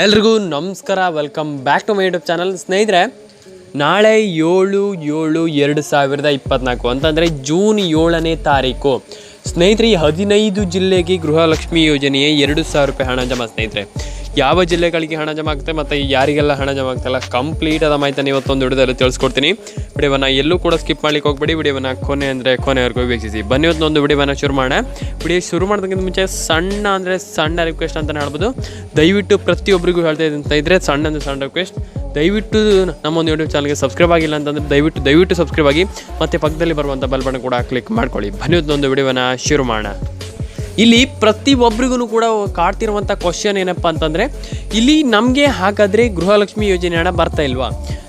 ಎಲ್ರಿಗೂ, ನಮಸ್ಕಾರ. Welcome back to my YouTube channel ಸ್ನೇಹಿತರೆ, ನಾಳೆ ಏಳು ಏಳು ಎರಡು ಸಾವಿರದ ಇಪ್ಪತ್ನಾಲ್ಕು ಅಂತಂದರೆ ಜೂನ್ ಏಳನೇ ತಾರೀಕು. ಸ್ನೇಹಿತರೆ, ಈ ಹದಿನೈದು ಜಿಲ್ಲೆಗೆ ಗೃಹಲಕ್ಷ್ಮಿ ಯೋಜನೆಯ ಎರಡು ಸಾವಿರ ರೂಪಾಯಿ ಹಣ ಜಮಾ ಸ್ನೇಹಿತರೆ. ಯಾವ ಜಿಲ್ಲೆಗಳಿಗೆ ಹಣ ಜಮಾ ಆಗುತ್ತೆ ಮತ್ತು ಯಾರಿಗೆಲ್ಲ ಹಣ ಜಮಾ ಆಗ್ತಲ್ಲ ಕಂಪ್ಲೀಟ್ ಅದ ಮಾಹಿತಿನ ಇವತ್ತೊಂದು ವಿಡಿಯೋದಲ್ಲಿ ತಿಳಿಸ್ಕೊಡ್ತೀನಿ. ವಿಡಿಯೋವನ್ನು ಎಲ್ಲೂ ಕೂಡ ಸ್ಕಿಪ್ ಮಾಡ್ಲಿಕ್ಕೆ ಹೋಗ್ಬೇಡಿ. ವಿಡಿಯೋವನ್ನು ಕೊನೆ ಅಂದರೆ ಕೊನೆವರೆಗೂ ವೀಕ್ಷಿಸಿ. ಬನ್ನಿ ಇವತ್ತೊಂದು ವಿಡಿಯೋವನ್ನು ಶುರು ಮಾಡೋಣ. ವಿಡಿಯೋ ಶುರು ಮಾಡೋದಕ್ಕಿಂತ ಮುಂಚೆ ಸಣ್ಣ ಅಂದರೆ ಸಣ್ಣ ರಿಕ್ವೆಸ್ಟ್ ಅಂತಲೇ ಹೇಳ್ಬೋದು. ದಯವಿಟ್ಟು ಪ್ರತಿಯೊಬ್ಬರಿಗೂ ಹೇಳ್ತಾ ಇದ್ದಂತ ಇದ್ರೆ ಸಣ್ಣ ಅಂದರೆ ಸಣ್ಣ ರಿಕ್ವೆಸ್ಟ್ ದಯವಿಟ್ಟು ನಮ್ಮೊಂದು ಯೂಟ್ಯೂಬ್ ಚಾನಲ್ಗೆ ಸಬ್ಸ್ಕ್ರೈಬ್ ಆಗಿಲ್ಲ ಅಂತಂದರೆ ದಯವಿಟ್ಟು ದಯವಿಟ್ಟು ಸಬ್ಸ್ಕ್ರೈಬ್ ಆಗಿ ಮತ್ತು ಪಕ್ಕದಲ್ಲಿ ಬರುವಂಥ ಬಲ್ಬಣ ಕೂಡ ಕ್ಲಿಕ್ ಮಾಡ್ಕೊಳ್ಳಿ. ಬನ್ನಿ ಇವತ್ತೊಂದು ವಿಡಿಯೋವನ್ನು ಶುರು ಮಾಡೋಣ. ಇಲ್ಲಿ ಪ್ರತಿ ಒಬ್ರಿಗೂ ಕೂಡ ಕಾಡ್ತಿರುವಂಥ ಕ್ವಶನ್ ಏನಪ್ಪ ಅಂತಂದರೆ, ಇಲ್ಲಿ ನಮಗೆ ಹಾಗಾದರೆ ಗೃಹಲಕ್ಷ್ಮಿ ಯೋಜನೆ ಹಣ ಬರ್ತಾ ಇಲ್ವಾ?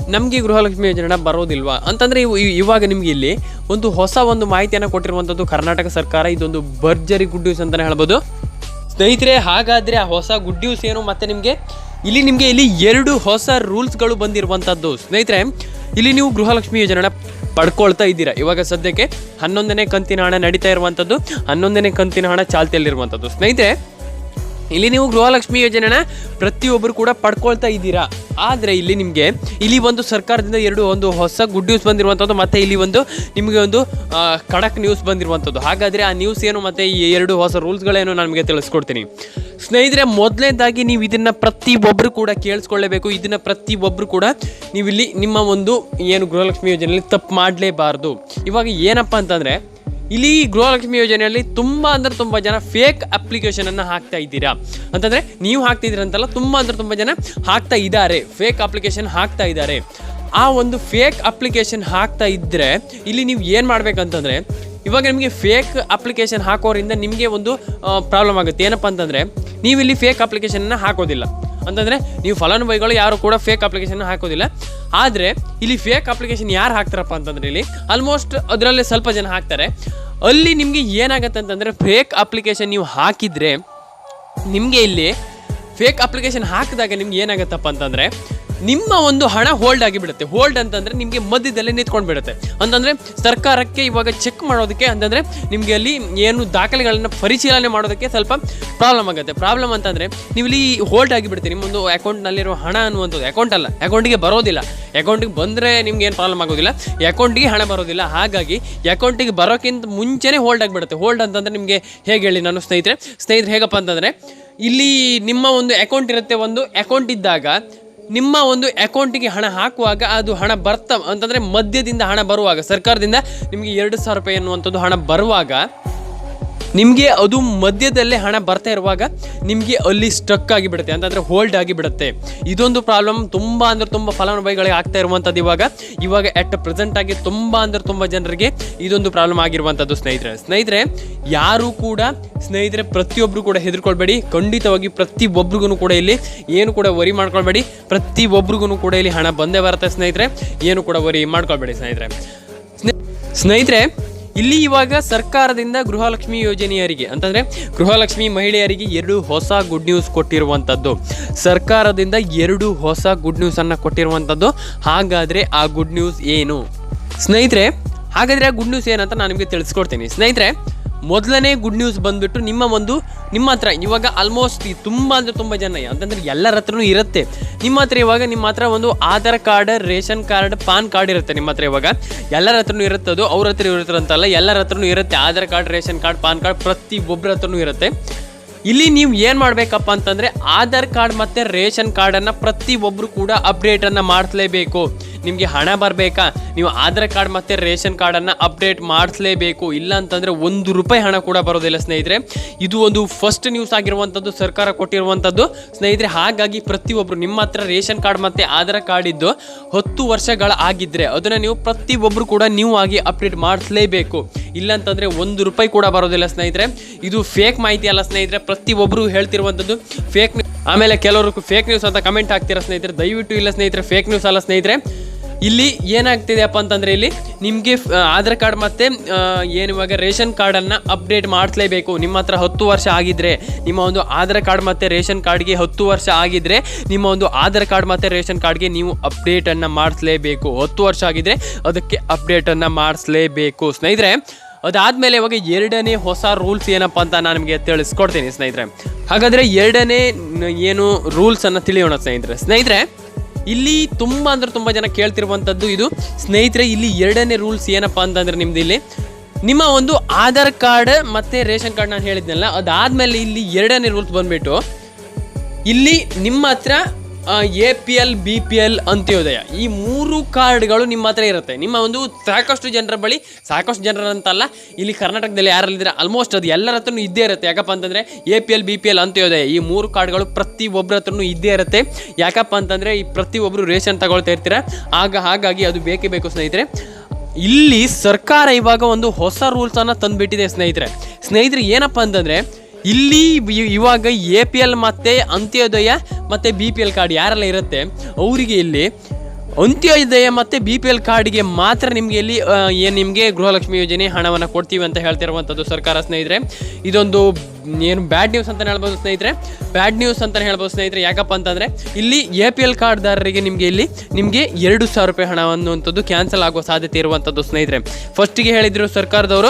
ನಮಗೆ ಗೃಹಲಕ್ಷ್ಮಿ ಯೋಜನೆ ಹಣ ಬರೋದಿಲ್ವಾ? ಅಂತಂದರೆ ಇವು- ಇವಾಗ ನಿಮಗೆ ಇಲ್ಲಿ ಒಂದು ಹೊಸ ಒಂದು ಮಾಹಿತಿಯನ್ನು ಕೊಟ್ಟಿರುವಂಥದ್ದು ಕರ್ನಾಟಕ ಸರ್ಕಾರ, ಇದೊಂದು ಭರ್ಜರಿ ಗುಡ್ ನ್ಯೂಸ್ ಅಂತಲೇ ಹೇಳ್ಬೋದು. ಸ್ನೇಹಿತರೆ, ಹಾಗಾದರೆ ಆ ಹೊಸ ಗುಡ್ ನ್ಯೂಸ್ ಏನು ಮತ್ತು ನಿಮಗೆ? ಇಲ್ಲಿ ನಿಮಗೆ ಇಲ್ಲಿ ಎರಡು ಹೊಸ ರೂಲ್ಸ್ಗಳು ಬಂದಿರುವಂಥದ್ದು ಸ್ನೇಹಿತರೆ, ಇಲ್ಲಿ ನೀವು ಗೃಹಲಕ್ಷ್ಮಿ ಯೋಜನೆನ ಪಡ್ಕೊಳ್ತಾ ಇದ್ದೀರಾ? ಇವಾಗ ಸದ್ಯಕ್ಕೆ ಹನ್ನೊಂದನೇ ಕಂತಿನ ಹಣ ನಡೀತಾ ಇರುವಂಥದ್ದು ಹನ್ನೊಂದನೇ ಕಂತಿನ ಹಣ ಚಾಲ್ತಿಯಲ್ಲಿರುವಂಥದ್ದು. ಸ್ನೇಹಿತರೆ ಇಲ್ಲಿ ನೀವು ಗೃಹಲಕ್ಷ್ಮಿ ಯೋಜನೆನ ಪ್ರತಿಯೊಬ್ಬರು ಕೂಡ ಪಡ್ಕೊಳ್ತಾ ಇದ್ದೀರಾ? ಆದರೆ ಇಲ್ಲಿ ನಿಮಗೆ ಇಲ್ಲಿ ಒಂದು ಸರ್ಕಾರದಿಂದ ಎರಡು ಒಂದು ಹೊಸ ಗುಡ್ ನ್ಯೂಸ್ ಬಂದಿರುವಂಥದ್ದು ಮತ್ತು ಇಲ್ಲಿ ಒಂದು ನಿಮಗೆ ಒಂದು ಖಡಕ್ ನ್ಯೂಸ್ ಬಂದಿರುವಂಥದ್ದು ಹಾಗಾದರೆ ಆ ನ್ಯೂಸ್ ಏನು ಮತ್ತು ಈ ಎರಡು ಹೊಸ ರೂಲ್ಸ್ಗಳೇನು ನಾನು ನಿಮಗೆ ತಿಳಿಸ್ಕೊಡ್ತೀನಿ. ಸ್ನೇಹಿತರೆ, ಮೊದಲನೇದಾಗಿ ನೀವು ಇದನ್ನು ಪ್ರತಿಯೊಬ್ಬರು ಕೂಡ ಕೇಳಿಸ್ಕೊಳ್ಳೇಬೇಕು. ಇದನ್ನು ಪ್ರತಿಯೊಬ್ಬರು ಕೂಡ ನೀವು ಇಲ್ಲಿ ನಿಮ್ಮ ಒಂದು ಏನು ಗೃಹಲಕ್ಷ್ಮಿ ಯೋಜನೆಯಲ್ಲಿ ತಪ್ಪು ಮಾಡಲೇಬಾರ್ದು. ಇವಾಗ ಏನಪ್ಪ ಅಂತಂದರೆ ಇಲ್ಲಿ ಗೃಹಲಕ್ಷ್ಮಿ ಯೋಜನೆಯಲ್ಲಿ ತುಂಬ ಅಂದ್ರೆ ತುಂಬ ಜನ ಫೇಕ್ ಅಪ್ಲಿಕೇಶನನ್ನು ಹಾಕ್ತಾ ಇದ್ದೀರಾ? ಅಂತಂದರೆ ನೀವು ಹಾಕ್ತಿದ್ದೀರ ಅಂತಲ್ಲ ತುಂಬ ಅಂದ್ರೆ ತುಂಬ ಜನ ಹಾಕ್ತಾ ಇದ್ದಾರೆ ಫೇಕ್ ಅಪ್ಲಿಕೇಶನ್ ಹಾಕ್ತಾ ಇದ್ದಾರೆ. ಆ ಒಂದು ಫೇಕ್ ಅಪ್ಲಿಕೇಶನ್ ಹಾಕ್ತಾ ಇದ್ದರೆ ಇಲ್ಲಿ ನೀವು ಏನು ಮಾಡ್ಬೇಕಂತಂದ್ರೆ, ಇವಾಗ ನಿಮಗೆ ಫೇಕ್ ಅಪ್ಲಿಕೇಶನ್ ಹಾಕೋರಿಂದ ನಿಮಗೆ ಒಂದು ಪ್ರಾಬ್ಲಮ್ ಆಗುತ್ತೆ. ಏನಪ್ಪ ಅಂತಂದರೆ ನೀವು ಇಲ್ಲಿ ಫೇಕ್ ಅಪ್ಲಿಕೇಶನನ್ನು ಹಾಕೋದಿಲ್ಲ. ಅಂತಂದರೆ ನೀವು ಫಲಾನುಭವಿಗಳು ಯಾರು ಕೂಡ ಫೇಕ್ ಅಪ್ಲಿಕೇಶನ್ ಹಾಕೋದಿಲ್ಲ. ಆದರೆ ಇಲ್ಲಿ ಫೇಕ್ ಅಪ್ಲಿಕೇಶನ್ ಯಾರು ಹಾಕ್ತಾರಪ್ಪ ಅಂತಂದರೆ ಇಲ್ಲಿ ಆಲ್ಮೋಸ್ಟ್ ಅದರಲ್ಲೇ ಸ್ವಲ್ಪ ಜನ ಹಾಕ್ತಾರೆ. ಅಲ್ಲಿ ನಿಮಗೆ ಏನಾಗುತ್ತೆ ಅಂತಂದರೆ ಫೇಕ್ ಅಪ್ಲಿಕೇಶನ್ ನೀವು ಹಾಕಿದರೆ ನಿಮಗೆ ಇಲ್ಲಿ ಫೇಕ್ ಅಪ್ಲಿಕೇಶನ್ ಹಾಕಿದಾಗ ನಿಮ್ಗೆ ಏನಾಗುತ್ತಪ್ಪ ಅಂತಂದರೆ ನಿಮ್ಮ ಒಂದು ಹಣ ಹೋಲ್ಡ್ ಆಗಿಬಿಡುತ್ತೆ ಹೋಲ್ಡ್ ಅಂತಂದರೆ ನಿಮಗೆ ಮಧ್ಯದಲ್ಲೇ ನಿಂತ್ಕೊಂಡು ಬಿಡುತ್ತೆ. ಅಂತಂದರೆ ಸರ್ಕಾರಕ್ಕೆ ಇವಾಗ ಚೆಕ್ ಮಾಡೋದಕ್ಕೆ ಅಂತಂದರೆ ನಿಮಗೆ ಅಲ್ಲಿ ಏನು ದಾಖಲೆಗಳನ್ನು ಪರಿಶೀಲನೆ ಮಾಡೋದಕ್ಕೆ ಸ್ವಲ್ಪ ಪ್ರಾಬ್ಲಮ್ ಆಗುತ್ತೆ. ಪ್ರಾಬ್ಲಮ್ ಅಂತಂದರೆ ನೀವು ಇಲ್ಲಿ ಹೋಲ್ಡ್ ಆಗಿಬಿಡ್ತೀರಿ ನಿಮ್ಮೊಂದು ಅಕೌಂಟ್ನಲ್ಲಿರೋ ಹಣ ಅನ್ನುವಂಥದ್ದು. ಅಕೌಂಟ್ ಅಲ್ಲ. ಅಕೌಂಟಿಗೆ ಬರೋದಿಲ್ಲ. ಅಕೌಂಟಿಗೆ ಬಂದರೆ ನಿಮ್ಗೆ ಏನು ಪ್ರಾಬ್ಲಮ್ ಆಗೋದಿಲ್ಲ. ಅಕೌಂಟಿಗೆ ಹಣ ಬರೋದಿಲ್ಲ. ಹಾಗಾಗಿ ಅಕೌಂಟಿಗೆ ಬರೋಕ್ಕಿಂತ ಮುಂಚೆನೇ ಹೋಲ್ಡ್ ಆಗಿಬಿಡುತ್ತೆ ಹೋಲ್ಡ್ ಅಂತಂದರೆ ನಿಮಗೆ ಹೇಗೆ ಹೇಳಿ ನಾನು ಸ್ನೇಹಿತರೆ? ಸ್ನೇಹಿತರೆ, ಹೇಗಪ್ಪ ಅಂತಂದರೆ ಇಲ್ಲಿ ನಿಮ್ಮ ಒಂದು ಅಕೌಂಟ್ ಇರುತ್ತೆ. ಒಂದು ಅಕೌಂಟ್ ಇದ್ದಾಗ ನಿಮ್ಮ ಒಂದು ಅಕೌಂಟಿಗೆ ಹಣ ಹಾಕುವಾಗ ಅದು ಹಣ ಬರ್ತ ಅಂತಂದರೆ ಮಧ್ಯದಿಂದ ಹಣ ಬರುವಾಗ, ಸರ್ಕಾರದಿಂದ ನಿಮಗೆ ಎರಡು ಸಾವಿರ ರೂಪಾಯಿ ಅನ್ನುವಂಥದ್ದು ಹಣ ಬರುವಾಗ ನಿಮಗೆ ಅದು ಮಧ್ಯದಲ್ಲೇ ಹಣ ಬರ್ತಾ ಇರುವಾಗ ನಿಮಗೆ ಅಲ್ಲಿ ಸ್ಟಕ್ ಆಗಿಬಿಡುತ್ತೆ ಅಂತಂದರೆ ಹೋಲ್ಡ್ ಆಗಿಬಿಡುತ್ತೆ ಇದೊಂದು ಪ್ರಾಬ್ಲಮ್ ತುಂಬ ಅಂದರೆ ತುಂಬ ಫಲಾನುಭವಿಗಳಿಗೆ ಆಗ್ತಾ ಇರುವಂಥದ್ದು ಇವಾಗ. ಇವಾಗ ಎಟ್ ಪ್ರೆಸೆಂಟ್ ಆಗಿ ತುಂಬ ಅಂದರೆ ತುಂಬ ಜನರಿಗೆ ಇದೊಂದು ಪ್ರಾಬ್ಲಮ್ ಆಗಿರುವಂಥದ್ದು ಸ್ನೇಹಿತರೆ. ಸ್ನೇಹಿತರೆ, ಯಾರು ಕೂಡ ಸ್ನೇಹಿತರೆ ಪ್ರತಿಯೊಬ್ಬರು ಕೂಡ ಹೆದರ್ಕೊಳ್ಬೇಡಿ. ಖಂಡಿತವಾಗಿ ಪ್ರತಿ ಒಬ್ರಿಗೂ ಕೂಡ ಇಲ್ಲಿ ಏನು ಕೂಡ ವರಿ ಮಾಡ್ಕೊಳ್ಬೇಡಿ. ಪ್ರತಿ ಒಬ್ರಿಗೂ ಕೂಡ ಇಲ್ಲಿ ಹಣ ಬಂದೇ ಬರುತ್ತೆ ಸ್ನೇಹಿತರೆ. ಏನು ಕೂಡ ವರಿ ಮಾಡ್ಕೊಳ್ಬೇಡಿ ಸ್ನೇಹಿತರೆ. ಸ್ನೇ- ಸ್ನೇಹಿತರೆ ಇಲ್ಲಿ ಇವಾಗ ಸರ್ಕಾರದಿಂದ ಗೃಹಲಕ್ಷ್ಮಿ ಯೋಜನೆಯರಿಗೆ, ಅಂತಂದರೆ ಗೃಹಲಕ್ಷ್ಮಿ ಮಹಿಳೆಯರಿಗೆ ಎರಡು ಹೊಸ ಗುಡ್ ನ್ಯೂಸ್ ಕೊಟ್ಟಿರುವಂಥದ್ದು ಸರ್ಕಾರದಿಂದ ಎರಡು ಹೊಸ ಗುಡ್ ನ್ಯೂಸನ್ನು ಕೊಟ್ಟಿರುವಂಥದ್ದು ಹಾಗಾದರೆ ಆ ಗುಡ್ ನ್ಯೂಸ್ ಏನು? ಸ್ನೇಹಿತರೆ, ಹಾಗಾದರೆ ಆ ಗುಡ್ ನ್ಯೂಸ್ ಏನಂತ ನಾನು ನಿಮಗೆ ತಿಳಿಸ್ಕೊಡ್ತೀನಿ. ಸ್ನೇಹಿತರೆ ಮೊದಲನೇ ಗುಡ್ ನ್ಯೂಸ್ ಬಂದ್ಬಿಟ್ಟು ನಿಮ್ಮ ಒಂದು, ನಿಮ್ಮ ಹತ್ರ ಇವಾಗ ಆಲ್ಮೋಸ್ಟ್ ತುಂಬ ಅಂದರೆ ತುಂಬ ಜನ ಅಂತಂದರೆ ಎಲ್ಲರ ಹತ್ರನೂ ಇರುತ್ತೆ. ನಿಮ್ಮ ಹತ್ರ ಇವಾಗ ನಿಮ್ಮ ಹತ್ರ ಒಂದು Aadhaar card, ration card, PAN card ಇರುತ್ತೆ ನಿಮ್ಮ ಹತ್ರ ಇವಾಗ. ಎಲ್ಲರ ಹತ್ರನೂ ಇರುತ್ತೆ ಅದು, ಅವ್ರ ಹತ್ರ ಇರುತ್ತಂತಲ್ಲ, ಎಲ್ಲರ ಹತ್ರನೂ ಇರುತ್ತೆ Aadhaar card, ration card, PAN card, ಪ್ರತಿ ಒಬ್ಬರ ಹತ್ರನೂ ಇರುತ್ತೆ. ಇಲ್ಲಿ ನೀವು ಏನು ಮಾಡಬೇಕಪ್ಪ ಅಂತಂದರೆ ಆಧಾರ್ ಕಾರ್ಡ್ ಮತ್ತು ರೇಷನ್ ಕಾರ್ಡನ್ನು ಪ್ರತಿ ಒಬ್ಬರು ಕೂಡ ಅಪ್ಡೇಟನ್ನು ಮಾಡಿಸ್ಲೇಬೇಕು. ನಿಮಗೆ ಹಣ ಬರಬೇಕಾ? ನೀವು ಆಧಾರ್ ಕಾರ್ಡ್ ಮತ್ತು ರೇಷನ್ ಕಾರ್ಡನ್ನು ಅಪ್ಡೇಟ್ ಮಾಡಿಸಲೇಬೇಕು. ಇಲ್ಲ ಅಂತಂದರೆ ಒಂದು ರೂಪಾಯಿ ಹಣ ಕೂಡ ಬರೋದಿಲ್ಲ ಸ್ನೇಹಿತರೆ. ಇದು ಒಂದು ಫಸ್ಟ್ ನ್ಯೂಸ್ ಆಗಿರುವಂಥದ್ದು ಸರ್ಕಾರ ಕೊಟ್ಟಿರುವಂಥದ್ದು ಸ್ನೇಹಿತರೆ, ಹಾಗಾಗಿ ಪ್ರತಿಯೊಬ್ಬರು ನಿಮ್ಮ ಹತ್ರ ರೇಷನ್ ಕಾರ್ಡ್ ಮತ್ತು ಆಧಾರ್ ಕಾರ್ಡ್ ಇದ್ದು ಹತ್ತು ವರ್ಷಗಳ ಆಗಿದ್ದರೆ ಅದನ್ನು ನೀವು ಪ್ರತಿಯೊಬ್ಬರು ಕೂಡ ನೀವು ಆಗಿ ಅಪ್ಡೇಟ್ ಮಾಡಿಸಲೇಬೇಕು. ಇಲ್ಲ ಅಂತಂದರೆ ಒಂದು ರೂಪಾಯಿ ಕೂಡ ಬರೋದಿಲ್ಲ ಸ್ನೇಹಿತರೆ. ಇದು ಫೇಕ್ ಮಾಹಿತಿ ಅಲ್ಲ ಸ್ನೇಹಿತರೆ. ಪ್ರತಿಯೊಬ್ಬರು ಹೇಳ್ತಿರುವಂಥದ್ದು ಫೇಕ್ ಆಮೇಲೆ ಕೆಲವರು ಫೇಕ್ ನ್ಯೂಸ್ ಅಂತ ಕಮೆಂಟ್ ಹಾಕ್ತೀರಾ ಸ್ನೇಹಿತರೆ? ದಯವಿಟ್ಟು ಇಲ್ಲ ಸ್ನೇಹಿತರೆ ಫೇಕ್ ನ್ಯೂಸ್ ಅಲ್ಲ ಸ್ನೇಹಿತರೆ. ಇಲ್ಲಿ ಏನಾಗ್ತಿದೆಯಪ್ಪ ಅಂತಂದರೆ ಇಲ್ಲಿ ನಿಮಗೆ ಆಧಾರ್ ಕಾರ್ಡ್ ಮತ್ತು ಏನು ಇವಾಗ ರೇಷನ್ ಕಾರ್ಡನ್ನು ಅಪ್ಡೇಟ್ ಮಾಡಿಸ್ಲೇಬೇಕು. ನಿಮ್ಮ ಹತ್ರ ಹತ್ತು ವರ್ಷ ಆಗಿದ್ದರೆ ನಿಮ್ಮ ಒಂದು ಆಧಾರ್ ಕಾರ್ಡ್ ಮತ್ತು ರೇಷನ್ ಕಾರ್ಡ್ಗೆ ಹತ್ತು ವರ್ಷ ಆಗಿದ್ದರೆ ನಿಮ್ಮ ಒಂದು ಆಧಾರ್ ಕಾರ್ಡ್ ಮತ್ತು ರೇಷನ್ ಕಾರ್ಡ್ಗೆ ನೀವು ಅಪ್ಡೇಟನ್ನು ಮಾಡಿಸ್ಲೇಬೇಕು. ಹತ್ತು ವರ್ಷ ಆಗಿದ್ದರೆ ಅದಕ್ಕೆ ಅಪ್ಡೇಟನ್ನು ಮಾಡಿಸ್ಲೇಬೇಕು. ಸ್ನೇಹಿತರೆ, ಅದಾದಮೇಲೆ ಇವಾಗ ಎರಡನೇ ಹೊಸ ರೂಲ್ಸ್ ಏನಪ್ಪ ಅಂತ ನಾನು ನಿಮಗೆ ತಿಳಿಸ್ಕೊಡ್ತೀನಿ ಸ್ನೇಹಿತರೆ. ಹಾಗಾದರೆ ಎರಡನೇ ಏನು ರೂಲ್ಸನ್ನು ತಿಳಿಯೋಣ ಸ್ನೇಹಿತರೆ. ಸ್ನೇಹಿತರೆ ಇಲ್ಲಿ ತುಂಬ ಅಂದ್ರೆ ತುಂಬ ಜನ ಕೇಳ್ತಿರುವಂಥದ್ದು ಇದು, ಸ್ನೇಹಿತರೆ, ಇಲ್ಲಿ ಎರಡನೇ ರೂಲ್ಸ್ ಏನಪ್ಪ ಅಂತಂದ್ರೆ ನಿಮ್ದು ಇಲ್ಲಿ. ನಿಮ್ಮ ಒಂದು ಆಧಾರ್ ಕಾರ್ಡ್ ಮತ್ತು ರೇಷನ್ ಕಾರ್ಡ್ ನಾನು ಹೇಳಿದ್ನಲ್ಲ, ಅದಾದಮೇಲೆ ಇಲ್ಲಿ ಎರಡನೇ ರೂಲ್ಸ್ ಬಂದುಬಿಟ್ಟು, ಇಲ್ಲಿ ನಿಮ್ಮ ಹತ್ರ A P L B P L Antyodaya. ಈ ಮೂರು ಕಾರ್ಡ್ಗಳು ನಿಮ್ಮ ಹತ್ರ ಇರುತ್ತೆ. ನಿಮ್ಮ ಒಂದು ಸಾಕಷ್ಟು ಜನರ ಬಳಿ ಸಾಕಷ್ಟು ಜನರಂತಲ್ಲ, ಇಲ್ಲಿ ಕರ್ನಾಟಕದಲ್ಲಿ ಯಾರಲ್ಲಿದ್ರೆ ಆಲ್ಮೋಸ್ಟ್ ಅದು ಎಲ್ಲರ ಹತ್ರನೂ ಇದ್ದೇ ಇರುತ್ತೆ. ಯಾಕಪ್ಪ ಅಂತಂದರೆ A P L B P L Antyodaya. ಈ ಮೂರು ಕಾರ್ಡ್ಗಳು ಪ್ರತಿ ಒಬ್ಬರ ಹತ್ರನೂ ಇದ್ದೇ ಇರುತ್ತೆ. ಯಾಕಪ್ಪ ಅಂತಂದರೆ, ಈ ಪ್ರತಿಯೊಬ್ಬರು ರೇಷನ್ ತಗೊಳ್ತಾ ಇರ್ತೀರ. ಆಗ ಹಾಗಾಗಿ ಅದು ಬೇಕೇ ಬೇಕು ಸ್ನೇಹಿತರೆ. ಇಲ್ಲಿ ಸರ್ಕಾರ ಇವಾಗ ಒಂದು ಹೊಸ ರೂಲ್ಸನ್ನು ತಂದುಬಿಟ್ಟಿದೆ ಸ್ನೇಹಿತರೆ. ಸ್ನೇಹಿತರೆ, ಏನಪ್ಪ ಅಂತಂದರೆ ಇಲ್ಲಿ ಇವಾಗ ಎ ಪಿ ಎಲ್ ಮತ್ತು ಅಂತ್ಯೋದಯ ಮತ್ತು ಬಿ ಪಿ ಎಲ್ ಕಾರ್ಡ್ ಯಾರೆಲ್ಲ ಇರುತ್ತೆ, ಅವರಿಗೆ ಇಲ್ಲಿ ಅಂತ್ಯೋದಯ ಮತ್ತು ಬಿ ಪಿ ಎಲ್ ಕಾರ್ಡ್ಗೆ ಮಾತ್ರ ನಿಮಗೆ ಇಲ್ಲಿ ಏನು ನಿಮಗೆ ಗೃಹಲಕ್ಷ್ಮಿ ಯೋಜನೆ ಹಣವನ್ನು ಕೊಡ್ತೀವಿ ಅಂತ ಹೇಳ್ತಿರುವಂಥದ್ದು ಸರ್ಕಾರ ಸ್ನೇಹಿತರೆ. ಇದೊಂದು ಏನು ಬ್ಯಾಡ್ ನ್ಯೂಸ್ ಅಂತ ಹೇಳ್ಬೋದು ಸ್ನೇಹಿತರೆ. ಬ್ಯಾಡ್ ನ್ಯೂಸ್ ಅಂತ ಹೇಳ್ಬೋದು ಸ್ನೇಹಿತರೆ. ಯಾಕಪ್ಪ ಅಂತಂದರೆ, ಇಲ್ಲಿ ಎ ಪಿ ಎಲ್ ಕಾರ್ಡ್ದಾರರಿಗೆ ನಿಮಗೆ ಇಲ್ಲಿ ನಿಮಗೆ ಎರಡು ಸಾವಿರ ರೂಪಾಯಿ ಹಣ ಅನ್ನುವಂಥದ್ದು ಕ್ಯಾನ್ಸಲ್ ಆಗುವ ಸಾಧ್ಯತೆ ಇರುವಂಥದ್ದು ಸ್ನೇಹಿತರೆ. ಫಸ್ಟಿಗೆ ಹೇಳಿದ್ರು ಸರ್ಕಾರದವರು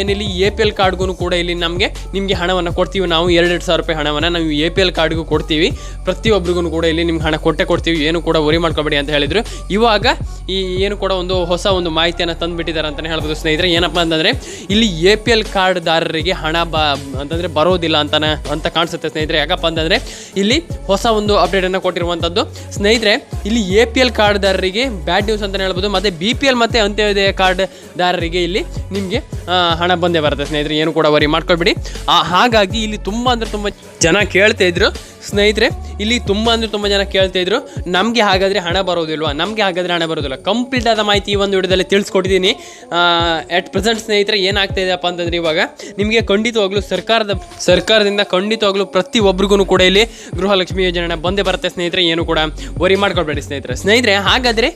ಏನಿಲ್ಲಿ ಎ ಪಿ ಎಲ್ ಕಾರ್ಡ್ಗೂ ಕೂಡ ಇಲ್ಲಿ ನಮಗೆ, ನಿಮಗೆ ಹಣವನ್ನು ಕೊಡ್ತೀವಿ. ನಾವು ಎರಡೆರಡು ಸಾವಿರ ರೂಪಾಯಿ ಹಣವನ್ನು ನಾವು ಎ ಪಿ ಎಲ್ ಕಾರ್ಡ್ಗೂ ಕೊಡ್ತೀವಿ. ಪ್ರತಿಯೊಬ್ಬರಿಗೂ ಕೂಡ ಇಲ್ಲಿ ನಿಮ್ಗೆ ಹಣ ಕೊಟ್ಟೆ ಕೊಡ್ತೀವಿ. ಏನು ಕೂಡ ವರಿ ಮಾಡ್ಕೊಬೇಡಿ ಅಂತ ಹೇಳಿದರು. ಇವಾಗ ಈ ಏನು ಕೂಡ ಒಂದು ಹೊಸ ಒಂದು ಮಾಹಿತಿಯನ್ನು ತಂದುಬಿಟ್ಟಿದ್ದಾರೆ ಅಂತಲೇ ಹೇಳ್ಬೋದು ಸ್ನೇಹಿತರೆ. ಏನಪ್ಪ ಅಂತಂದರೆ, ಇಲ್ಲಿ ಎ ಪಿ ಎಲ್ ಕಾರ್ಡ್ದಾರರಿಗೆ ಹಣ ಬ ಅಂತಂದರೆ ಬರೋದಿಲ್ಲ ಅಂತಾನೆ ಅಂತ ಕಾಣಿಸುತ್ತೆ ಸ್ನೇಹಿತರೆ. ಯಾಕಪ್ಪ ಅಂತಂದರೆ ಇಲ್ಲಿ ಹೊಸ ಒಂದು ಅಪ್ಡೇಟನ್ನು ಕೊಟ್ಟಿರುವಂಥದ್ದು ಸ್ನೇಹಿತರೆ, ಇಲ್ಲಿ ಎ ಪಿ ಎಲ್ ಕಾರ್ಡ್ದಾರರಿಗೆ ಬ್ಯಾಡ್ ನ್ಯೂಸ್ ಅಂತಲೇ ಹೇಳ್ಬೋದು. ಮತ್ತು ಬಿ ಪಿ ಎಲ್ ಮತ್ತು ಅಂತ್ಯೋದಯ ಕಾರ್ಡ್ದಾರರಿಗೆ ಇಲ್ಲಿ ನಿಮಗೆ ಹಣ ಬಂದೇ ಬರುತ್ತೆ ಸ್ನೇಹಿತರೆ. ಏನು ಕೂಡ ವರಿ ಮಾಡ್ಕೊಳ್ಬಿಡಿ. ಹಾಗಾಗಿ ಇಲ್ಲಿ ತುಂಬ ಅಂದರೆ ತುಂಬ ಜನ ಕೇಳ್ತಾ ಇದ್ರು. ಸ್ನೇಹಿತರೆ, ಇಲ್ಲಿ ತುಂಬ ಅಂದರೆ ತುಂಬ ಜನ ಕೇಳ್ತಾ ಇದ್ರು. ನಮಗೆ ಹಾಗಾದರೆ ಹಣ ಬರೋದಿಲ್ವಾ? ನಮಗೆ ಹಾಗಾದರೆ ಹಣ ಬರೋದಿಲ್ಲ. ಕಂಪ್ಲೀಟ್ ಆದ ಮಾಹಿತಿ ಈ ಒಂದು ವಿಡಿಯೋದಲ್ಲಿ ತಿಳಿಸ್ಕೊಟ್ಟಿದ್ದೀನಿ. ಎಟ್ ಪ್ರೆಸೆಂಟ್ ಸ್ನೇಹಿತರೆ, ಏನಾಗ್ತಾ ಇದೆಯಪ್ಪ ಅಂತಂದ್ರೆ ಇವಾಗ ನಿಮಗೆ ಖಂಡಿತವಾಗ್ಲೂ ಸರ್ಕಾರದ ಸರ್ಕಾರದಿಂದ ಖಂಡಿತವಾಗ್ಲೂ ಪ್ರತಿ ಒಬ್ರಿಗೂ ಕೂಡ ಇಲ್ಲಿ ಗೃಹಲಕ್ಷ್ಮಿ ಯೋಜನೆ ಬಂದೇ ಬರುತ್ತೆ ಸ್ನೇಹಿತರೆ, ಏನು ಕೂಡ ವರಿ ಮಾಡ್ಕೊಳ್ಬೇಡಿ ಸ್ನೇಹಿತರೆ. ಸ್ನೇಹಿತರೆ, ಹಾಗಾದರೆ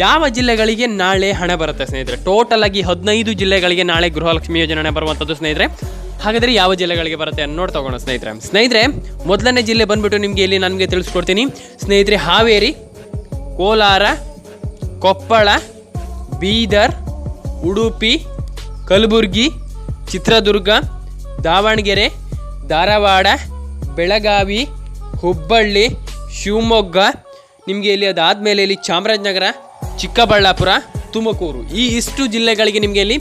ಯಾವ ಜಿಲ್ಲೆಗಳಿಗೆ ನಾಳೆ ಹಣ ಬರುತ್ತೆ ಸ್ನೇಹಿತರೆ? ಟೋಟಲ್ ಆಗಿ ಹದಿನೈದು ಜಿಲ್ಲೆಗಳಿಗೆ ನಾಳೆ ಗೃಹಲಕ್ಷ್ಮಿ ಯೋಜನೆ ಬರುವಂಥದ್ದು ಸ್ನೇಹಿತರೆ. ಹಾಗಾದರೆ ಯಾವ ಜಿಲ್ಲೆಗಳಿಗೆ ಬರುತ್ತೆ ನೋಡಿ ತಗೋಣ ಸ್ನೇಹಿತರೆ. ಸ್ನೇಹಿತರೆ, ಮೊದಲನೇ ಜಿಲ್ಲೆ ಬಂದ್ಬಿಟ್ಟು ನಿಮಗೆ ಇಲ್ಲಿ ನನಗೆ ತಿಳಿಸ್ಕೊಡ್ತೀನಿ. ಸ್ನೇಹಿತರೆ, ಹಾವೇರಿ, ಕೋಲಾರ, ಕೊಪ್ಪಳ, ಬೀದರ್, ಉಡುಪಿ, ಕಲಬುರ್ಗಿ, ಚಿತ್ರದುರ್ಗ ದಾವಣಗೆರೆ, ಧಾರವಾಡ, ಬೆಳಗಾವಿ, ಹುಬ್ಬಳ್ಳಿ, ಶಿವಮೊಗ್ಗ, ನಿಮಗೆ ಇಲ್ಲಿ ಅದಾದಮೇಲೆ ಇಲ್ಲಿ ಚಾಮರಾಜನಗರ, ಚಿಕ್ಕಬಳ್ಳಾಪುರ, ತುಮಕೂರು ಈ ಇಷ್ಟು ಜಿಲ್ಲೆಗಳಿಗೆ ನಿಮಗೆ ಇಲ್ಲಿ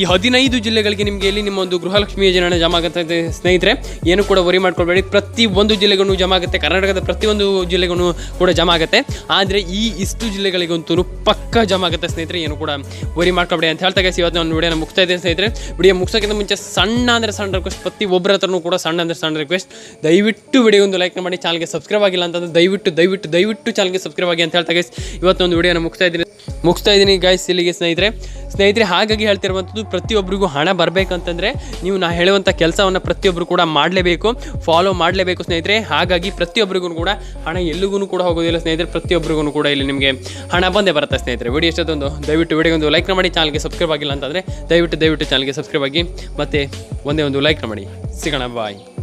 ಈ ಹದಿನೈದು ಜಿಲ್ಲೆಗಳಿಗೆ ನಿಮಗೆ ಇಲ್ಲಿ ನಿಮ್ಮ ಒಂದು ಗೃಹಲಕ್ಷ್ಮಿ ಯೋಜನೆ ಜಮಾ ಆಗುತ್ತೆ ಸ್ನೇಹಿತರೆ ಏನು ಕೂಡ ವರಿ ಮಾಡ್ಕೊಳ್ಬೇಡಿ. ಪ್ರತಿ ಒಂದು ಜಿಲ್ಲೆಗೂ ಜಮಾ ಆಗುತ್ತೆ. ಕರ್ನಾಟಕದ ಪ್ರತಿಯೊಂದು ಜಿಲ್ಲೆಗೂ ಕೂಡ ಜಮಾ ಆಗುತ್ತೆ. ಆದರೆ ಈ ಇಷ್ಟು ಜಿಲ್ಲೆಗಳಿಗಂತೂ ಪಕ್ಕ ಜಮಾ ಆಗುತ್ತೆ ಸ್ನೇಹಿತರೆ ಏನು ಕೂಡ ವರಿ ಮಾಡ್ಕೊಬೇಡಿ ಅಂತ ಹೇಳ್ತಾ guys, ಇವತ್ತು ನಾನು ವಿಡಿಯೋನ ಮುಗಿಸ್ತಾ ಇದ್ದೇನೆ ಸ್ನೇಹಿತರೆ. ವಿಡಿಯೋ ಮುಗಿಸೋಕ್ಕಿಂತ ಮುಂಚೆ ಸಣ್ಣ ಅಂದರೆ ಸಣ್ಣ ರಿಕ್ವೆಸ್ಟ್ ಪ್ರತಿ ಒಬ್ಬರ ಹತ್ರನೂ ಕೂಡ ಸಣ್ಣ ಅಂದರೆ ಸಣ್ಣ ರಿಕ್ವೆಸ್ಟ್ ದಯವಿಟ್ಟು ವಿಡಿಯೋ ಒಂದು ಲೈಕ್ ಮಾಡಿ ಚಾನಲ್ಗೆ ಸಬ್ಸ್ಕ್ರೈಬ್ ಆಗಿಲ್ಲ ಅಂತಂದ್ರೆ ದಯವಿಟ್ಟು ದಯವಿಟ್ಟು ದಯವಿಟ್ಟು ಚಾನಲ್ಗೆ ಸಬ್ಸ್ಕ್ರೈಬ್ ಆಗಿ ಅಂತ ಹೇಳ್ತಾ ಗೈಸ್ ಇವತ್ತೊಂದು ವಿಡಿಯೋನ ಮುಗಿಸ್ತಾ ಇದ್ದೀನಿ. ಮುಗಿಸ್ತಾ ಇದ್ದೀನಿ ಗಾಯ್ಸ್ ಇಲ್ಲಿಗೆ ಸ್ನೇಹಿತರೆ. ಸ್ನೇಹಿತರೆ ಹಾಗಾಗಿ ಹೇಳ್ತಿರುವಂಥದ್ದು ಪ್ರತಿಯೊಬ್ಬರಿಗೂ ಹಣ ಬರಬೇಕಂತಂದರೆ ನೀವು ನಾ ಹೇಳುವಂಥ ಕೆಲಸವನ್ನು ಪ್ರತಿಯೊಬ್ಬರು ಕೂಡ ಮಾಡಲೇಬೇಕು ಫಾಲೋ ಮಾಡಲೇಬೇಕು ಸ್ನೇಹಿತರೆ. ಹಾಗಾಗಿ ಪ್ರತಿಯೊಬ್ಬರಿಗೂ ಕೂಡ ಹಣ ಎಲ್ಲಿಗೂ ಕೂಡ ಹೋಗೋದಿಲ್ಲ ಸ್ನೇಹಿತರೆ. ಪ್ರತಿಯೊಬ್ಬರಿಗೂ ಕೂಡ ಇಲ್ಲಿ ನಿಮಗೆ ಹಣ ಬಂದೇ ಬರುತ್ತೆ ಸ್ನೇಹಿತರೆ. ವಿಡಿಯೋ ಎಷ್ಟೊಂದು ದಯವಿಟ್ಟು ವಿಡಿಯೋಗೊಂದು ಲೈಕ್ ಮಾಡಿ, ಚಾನಲ್ಗೆ ಸಬ್ಸ್ಕ್ರೈಬ್ ಆಗಿಲ್ಲ ಅಂತಂದರೆ ದಯವಿಟ್ಟು ದಯವಿಟ್ಟು ಚಾನಲ್ಗೆ ಸಬ್ಸ್ಕ್ರೈಬ್ ಆಗಿ ಮತ್ತು ಒಂದೇ ಒಂದು ಲೈಕ್ ಮಾಡಿ. ಸಿಗೋಣ ಬಾಯ್